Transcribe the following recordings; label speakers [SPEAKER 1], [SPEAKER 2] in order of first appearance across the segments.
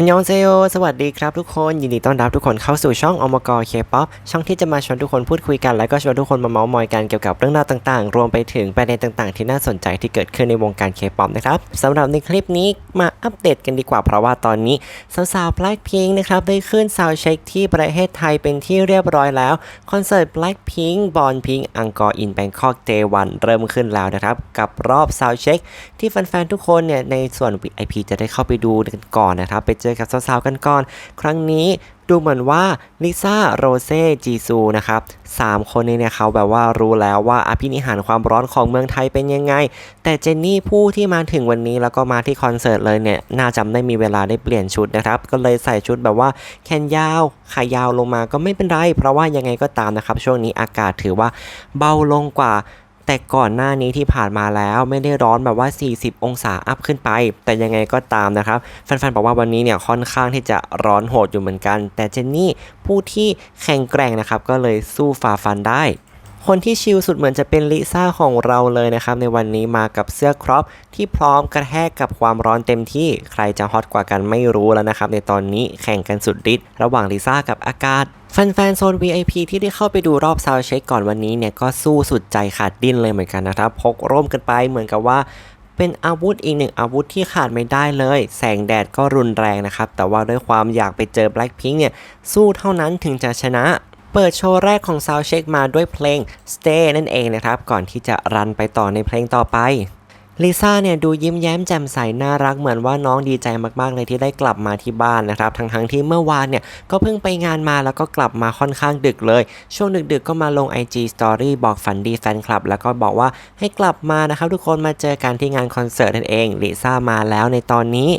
[SPEAKER 1] อันยองเซโยสวัสดีครับทุกคน ยินดีต้อนรับทุกคนเข้าสู่ช่องอมกเคป๊อปช่องที่จะมาชวนทุกคนพูดคุยกัน และก็ชวนทุกคนมาเมาส์มอยกันเกี่ยวกับเรื่องราวต่างๆ รวมไปถึงประเด็นต่างๆ ที่น่าสนใจที่เกิดขึ้นในวงการเคป๊อปนะครับสำหรับในคลิปนี้มาอัปเดตกันดีกว่า เพราะว่าตอนนี้สาวๆ Blackpink นะครับได้ขึ้นซาวเช็คที่ประเทศไทยเป็นที่เรียบร้อยแล้วคอนเสิร์ต Blackpink Born Pink Angkor in Bangkok Day 1เริ่มขึ้นแล้วนะครับกับรอบซาวเช็คที่แฟนๆทุกคนเนี่ยในส่วน VIP จะได้เข้าไปดูกันก่อนนะครับไปเจอกับสาวๆกันก่อน ครั้งนี้ดูเหมือนว่าลิซ่าโรเซ่จีซูนะครับสามคนนี้เนี่ยเขาแบบว่ารู้แล้วว่าอภินิหารความร้อนของเมืองไทยเป็นยังไง แต่เจนนี่ผู้ที่มาถึงวันนี้แล้วก็มาที่คอนเสิร์ตเลยเนี่ย น่าจำได้มีเวลาได้เปลี่ยนชุดนะครับ ก็เลยใส่ชุดแบบว่าแขนยาวขายาวลงมาก็ไม่เป็นไร เพราะว่ายังไงก็ตามนะครับ ช่วงนี้อากาศถือว่าเบาลงกว่า แต่ก่อนหน้านี้ที่ผ่านมาแล้วไม่ได้ร้อนแบบว่า 40 องศาอัพขึ้นไป แต่ยังไงก็ตามนะครับแฟนๆบอกว่าวันนี้เนี่ยค่อนข้างที่จะร้อนโหดอยู่เหมือนกัน แต่เจนนี่ผู้ที่แข็งแกร่งนะครับก็เลยสู้ฝ่าฟันได้ คนที่ชิลสุดเหมือนจะเป็นลิซ่าของเราเลยนะครับ ในวันนี้มากับเสื้อครอปที่พร้อมกระแทกกับความร้อนเต็มที่ใครจะฮอตกว่ากันไม่รู้แล้วนะครับ ในตอนนี้แข่งกันสุดฤทธิ์ระหว่างลิซ่ากับอากาศแฟนๆโซน VIP ที่ได้เข้าไปดูรอบซาวเช็คก่อนวันนี้เนี่ยก็สู้สุดใจขาดดิ้นเลยเหมือนกันนะครับพกร่มกันไปเหมือนกับว่าเป็นอาวุธอีกหนึ่งอาวุธที่ขาดไม่ได้เลย แสงแดดก็รุนแรงนะครับ แต่ว่าด้วยความอยากไปเจอ Blackpink เนี่ยสู้เท่านั้นถึงจะชนะ เปิดโชว์แรกของ Soundcheck มาด้วยเพลง Stay นั่นเองนะครับ ก่อนที่จะรันไปต่อในเพลงต่อไปลิซ่าเนี่ยดูยิ้มแย้มแจ่มใสน่ารักเหมือนว่าน้องดีใจมากๆเลยที่ได้กลับมาที่บ้านนะครับทั้งๆที่เมื่อวานเนี่ยก็เพิ่งไปงานมาแล้วก็กลับมาค่อนข้างดึกเลย ช่วงดึกๆก็มาลง IG Story บอกฝันดีแฟนคลับ แล้วก็บอกว่าให้กลับมานะครับทุกคนมาเจอกันที่งานคอนเสิร์ตนั่นเองลิซ่ามาแล้วในตอนนี้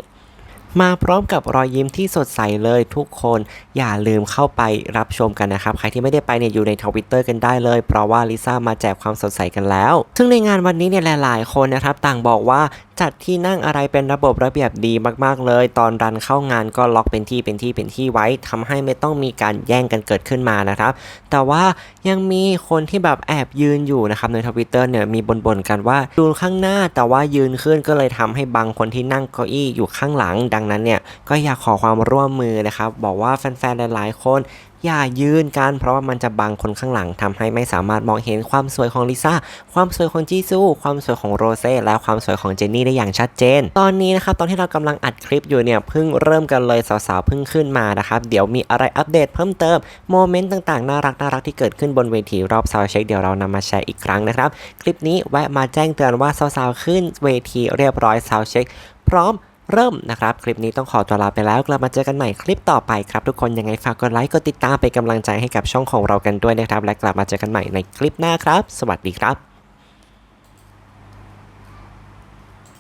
[SPEAKER 1] มาพร้อมกับรอยยิ้มที่สดใสเลยทุกคนอย่าลืมเข้าไปรับชมกันนะครับ ใครที่ไม่ได้ไปเนี่ยอยู่ในทวิตเตอร์กันได้เลย เพราะว่าลิซ่ามาแจกความสดใสกันแล้ว ซึ่งในงานวันนี้เนี่ยหลาย ๆ คนนะครับ ต่างบอกว่า จัดที่นั่งอะไรเป็นระบบระเบียบดีมากๆเลย ตอนรันเข้างานก็ล็อกเป็นที่เป็นที่เป็นที่ไว้ทำให้ไม่ต้องมีการแย่งกันเกิดขึ้นมานะครับ แต่ว่ายังมีคนที่แบบแอบยืนอยู่นะครับในทวิตเตอร์เนี่ยมีบ่นๆกันว่าดูข้างหน้าแต่ว่ายืนขึ้นก็เลยทำให้บางคนที่นั่งเก้าอี้อยู่ข้างหลัง ดังนั้นเนี่ยก็อยากขอความร่วมมือนะครับบอกว่าแฟนๆหลายๆคน อย่ายืนกันเพราะว่ามันจะบังคนข้างหลังทำให้ไม่สามารถมองเห็นความสวยของลิซ่า ความสวยของจีซู ความสวยของโรเซ่ และความสวยของเจนนี่ได้อย่างชัดเจน ตอนนี้นะครับตอนที่เรากำลังอัดคลิปอยู่เนี่ยเพิ่งเริ่มกันเลยสาวๆเพิ่งขึ้นมานะครับ เดี๋ยวมีอะไรอัปเดตเพิ่มเติมโมเมนต์ต่างๆน่ารักน่ารักที่เกิดขึ้นบนเวทีรอบซาวเช็คเดี๋ยวเรานำมาแชร์อีกครั้งนะครับ คลิปนี้แวะมาแจ้งเตือนว่าสาวๆขึ้นเวทีเรียบร้อยซาวเช็คพร้อม เริ่มนะครับ คลิปนี้ต้องขอตัวลาไปแล้ว กลับมาเจอกันใหม่คลิปต่อไปครับ ทุกคนยังไงฝากกดไลค์กดติดตามเป็นกำลังใจให้กับช่องของเรากันด้วยนะครับ และกลับมาเจอกันใหม่ในคลิปหน้าครับ สวัสดีครับ